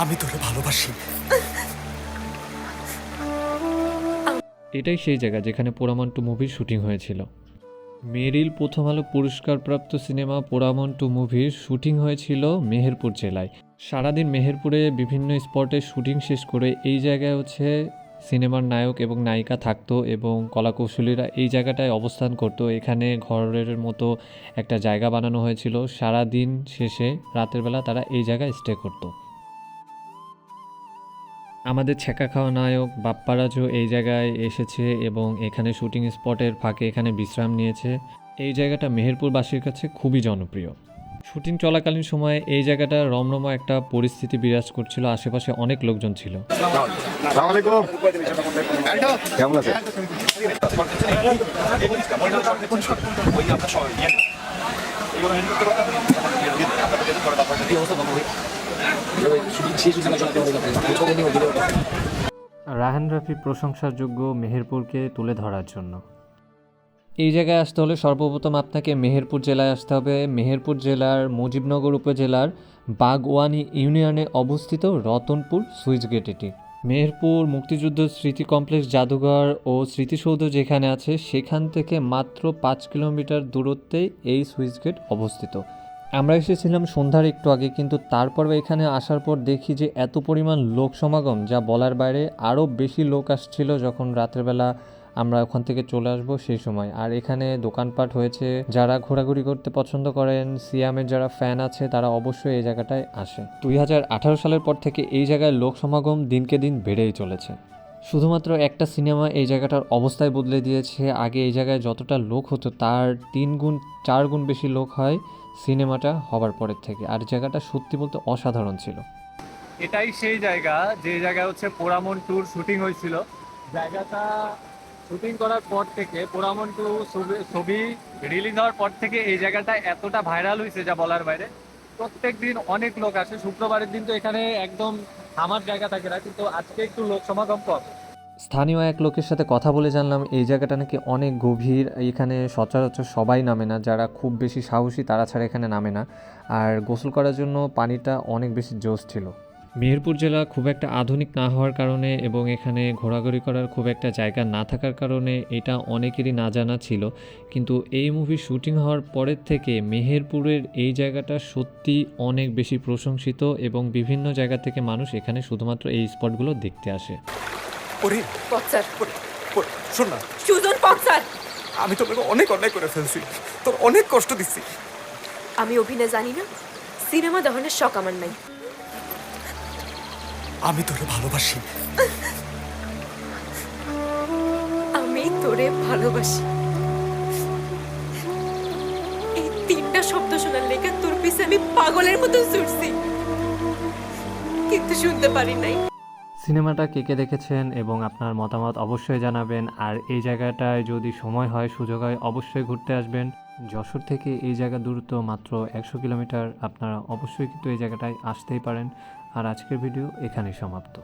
আমি তোরে ভালোবাসি। এটাই সেই জায়গা যেখানে পোড়ামন টু মুভির শুটিং হয়েছিল। মেরিল প্রথম আলো পুরস্কারপ্রাপ্ত সিনেমা পোড়ামন টু মুভির শুটিং হয়েছিল মেহেরপুর জেলায়। সারাদিন মেহেরপুরে বিভিন্ন স্পটে শুটিং শেষ করে এই জায়গায় হচ্ছে সিনেমার নায়ক এবং নায়িকা থাকতো এবং কলাকৌশলীরা এই জায়গাটায় অবস্থান করতো। এখানে ঘরের মতো একটা জায়গা বানানো হয়েছিল। সারা দিন শেষে রাতের বেলা তারা এই জায়গায় স্টে করতো। আমাদের ছেঁকা খাওয়া নায়ক বাপ্পারাজও এই জায়গায় এসেছে এবং এখানে শুটিং স্পটের ফাঁকে এখানে বিশ্রাম নিয়েছে। এই জায়গাটা মেহেরপুরবাসীর কাছে খুবই জনপ্রিয়। শুটিং চলাকালীন সময়ে এই জায়গাটা রমরমা একটা পরিস্থিতি বিরাজ করছিল, আশেপাশে অনেক লোকজন ছিল। আছে রাহান রাফি প্রশংসার যোগ্য মেহেরপুরকে তুলে ধরার জন্য। এই জায়গায় আসতে হলে সর্বপ্রথম আপনাকে মেহেরপুর জেলায় আসতে হবে। মেহেরপুর জেলার মুজিবনগর উপজেলার বাগওয়ানি ইউনিয়নে অবস্থিত রতনপুর সুইচ গেট এটি। মেহেরপুর মুক্তিযুদ্ধ স্মৃতি কমপ্লেক্স জাদুঘর ও স্মৃতিসৌধ যেখানে আছে, সেখান থেকে মাত্র পাঁচ কিলোমিটার দূরত্বে এই সুইচ গেট অবস্থিত। আমরা এসেছিলাম সন্ধ্যার একটু আগে, কিন্তু তারপর এখানে আসার পর দেখি যে এত পরিমাণ লোক সমাগম, যা বলার বাইরে আরও বেশি লোক আসছিল যখন রাত্রেবেলা আমরা ওখান থেকে চলে আসব সেই সময়। আর এখানে দোকানপাট হয়েছে, যারা ঘোরাঘুরি করতে পছন্দ করেন, সিয়ামের যারা ফ্যান আছে তারা অবশ্যই এই জায়গাটায় আসে। দুই হাজার আঠারো সালের পর থেকে এই জায়গায় লোক সমাগম দিনকে দিন বেড়েই চলেছে। শুধুমাত্র একটা সিনেমা এই জায়গাটার অবস্থায় বদলে দিয়েছে। আগে এই জায়গায় যতটা লোক হতো, তার তিন গুণ, চার গুণ বেশি লোক হয়। সিনেমাটা হবার পরের থেকে। আর জায়গাটা সত্যি বলতে অসাধারণ ছিল। এটাই সেই জায়গা, যে জায়গায় হচ্ছে পোড়ামন ট্যুর শুটিং হয়েছিল। জায়গাটা শুটিং করার পর থেকে, পোড়ামন টু ছবি রিলিজ হওয়ার পর থেকে এই জায়গাটা এতটা ভাইরাল হয়েছে যা বলার বাইরে। প্রত্যেক দিন অনেক লোক আসে। শুক্রবারের দিন তো এখানে একদম থামার জায়গা থাকে না, কিন্তু আজকে একটু লোক সমাগম কম। স্থানীয় এক লোকের সাথে কথা বলে জানলাম, এই জায়গাটা নাকি অনেক গভীর, এখানে সচরাচর সবাই নামে না, যারা খুব বেশি সাহসী তারা ছাড়া এখানে নামে না। আর গোসল করার জন্য পানিটা অনেক বেশি জোশ ছিল। মেহেরপুর জেলা খুব একটা আধুনিক না হওয়ার কারণে এবং এখানে ঘোরাঘুরি করার খুব একটা জায়গা না থাকার কারণে এটা অনেকেরই না জানা ছিল। কিন্তু এই মুভি শুটিং হওয়ার পরের থেকে মেহেরপুরের এই জায়গাটা সত্যি অনেক বেশি প্রশংসিত এবং বিভিন্ন জায়গা থেকে মানুষ এখানে শুধুমাত্র এই স্পটগুলো দেখতে আসে। ওরে ওরে, ওরে, শোন না। সুজন পচার আমি তোর অনেক অন্যায় করে ফেলছি। তোর অনেক কষ্ট দিচ্ছি। আমি অভিনয় জানি না সিনেমা দহনের শখ আমার নাই। আমি তোরে ভালোবাসি। আমি তোরে ভালোবাসি। এই তিনটা শব্দ শোনার লেগে তোর পিছে আমি পাগলের মতো ছুটছি। কিন্তু শুনতে পারি নাই। সিনেমাটা কে কে দেখেছেন এবং আপনার মতামত অবশ্যই জানাবেন। আর এই জায়গাটায় যদি সময় হয়, সুযোগ হয়, অবশ্যই ঘুরতে আসবেন। যশোর থেকে এই জায়গা দূরত্ব মাত্র একশো কিলোমিটার। আপনারা অবশ্যই কিন্তু এই জায়গাটায় আসতেই পারেন। আর আজকের ভিডিও এখানেই সমাপ্ত।